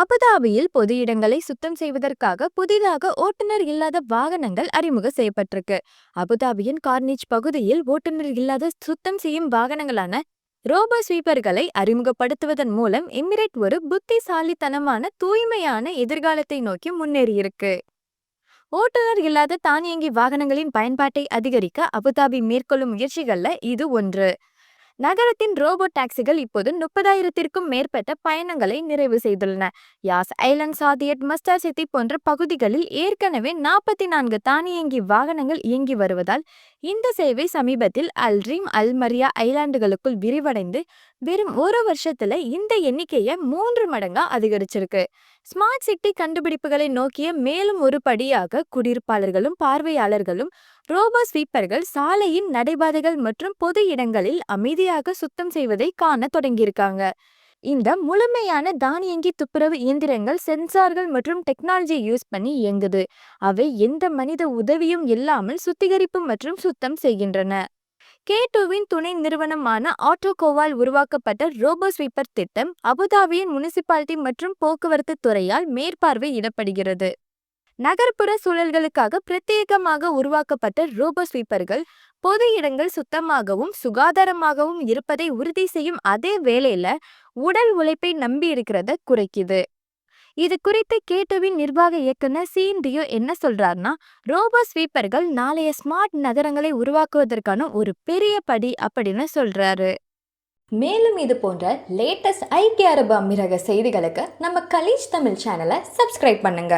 அபுதாபியில் பொது இடங்களை சுத்தம் செய்வதற்காக புதிதாக ஓட்டுநர் இல்லாத வாகனங்கள் அறிமுகம் செய்யப்பட்டிருக்கு. அபுதாபியின் கார்னிச் பகுதியில் ஓட்டுநர் இல்லாத சுத்தம் செய்யும் வாகனங்களான ரோபோ ஸ்வீப்பர்களை அறிமுகப்படுத்துவதன் மூலம் எமிரேட் ஒரு புத்திசாலித்தனமான தூய்மையான எதிர்காலத்தை நோக்கி முன்னேறியிருக்கு. ஓட்டுநர் இல்லாத தானியங்கி வாகனங்களின் பயன்பாட்டை அதிகரிக்க அபுதாபி மேற்கொள்ளும் முயற்சிகள்ல இது ஒன்று. நகரத்தின் ரோபோ டாக்ஸிகள் இப்போது முப்பதாயிரத்திற்கும் மேற்பட்ட பயணங்களை நிறைவு செய்துள்ளன. யாஸ் ஐலண்ட் சாதியட் மஸ்டார் சிட்டி போன்ற பகுதிகளில் ஏற்கனவே நாற்பத்தி நான்கு தானியங்கி வாகனங்கள் இயங்கி வருவதால் இந்த சேவை சமீபத்தில் அல்ரீம் அல்மரியா ஐலாண்டுகளுக்குள் விரிவடைந்து வெறும் ஒரு வருஷத்துல இந்த எண்ணிக்கையை மூன்று மடங்கா அதிகரிச்சிருக்கு. ஸ்மார்ட் சிட்டி கண்டுபிடிப்புகளை நோக்கிய மேலும் ஒரு படியாக குடியிருப்பாளர்களும் பார்வையாளர்களும் ரோபோ ஸ்வீப்பர்கள் சாலையின் நடைபாதைகள் மற்றும் பொது இடங்களில் அமைதியாக சுத்தம் செய்வதை காண தொடங்கியிருக்காங்க. இந்த முழுமையான தானியங்கி துப்புரவு இயந்திரங்கள் சென்சார்கள் மற்றும் டெக்னாலஜி யூஸ் பண்ணி இயங்குது. அவை எந்த மனித உதவியும் இல்லாமல் சுத்திகரிப்பு மற்றும் சுத்தம் செய்கின்றன. கே டூவின் துணை நிறுவனமான ஆட்டோகோவால் உருவாக்கப்பட்ட ரோபோ ஸ்வீப்பர் திட்டம் அபுதாபியின் முனிசிபாலிட்டி மற்றும் போக்குவரத்து துறையால் மேற்பார்வையிடப்படுகிறது. நகர்ப்புற சூழல்களுக்காக பிரத்யேகமாக உருவாக்கப்பட்ட ரோபோ ஸ்வீப்பர்கள் பொது இடங்கள் சுத்தமாகவும் சுகாதாரமாகவும் இருப்பதை உறுதி செய்யும் அதே வேளையில உடல் உழைப்பை நம்பி இருக்கிறத குறைக்குது. இது குறித்து கேட்டுவின் நிர்வாக இயக்குனர் சீன் டியோ என்ன சொல்றாருன்னா ரோபோ ஸ்வீப்பர்கள் நாளைய ஸ்மார்ட் நகரங்களை உருவாக்குவதற்கான ஒரு பெரிய படி அப்படின்னு சொல்றாரு. மேலும் இது போன்ற லேட்டஸ்ட் ஐக்கிய அரபு அமீரக செய்திகளுக்கு நம்ம கலீஜ் தமிழ் சேனலை சப்ஸ்கிரைப் பண்ணுங்க.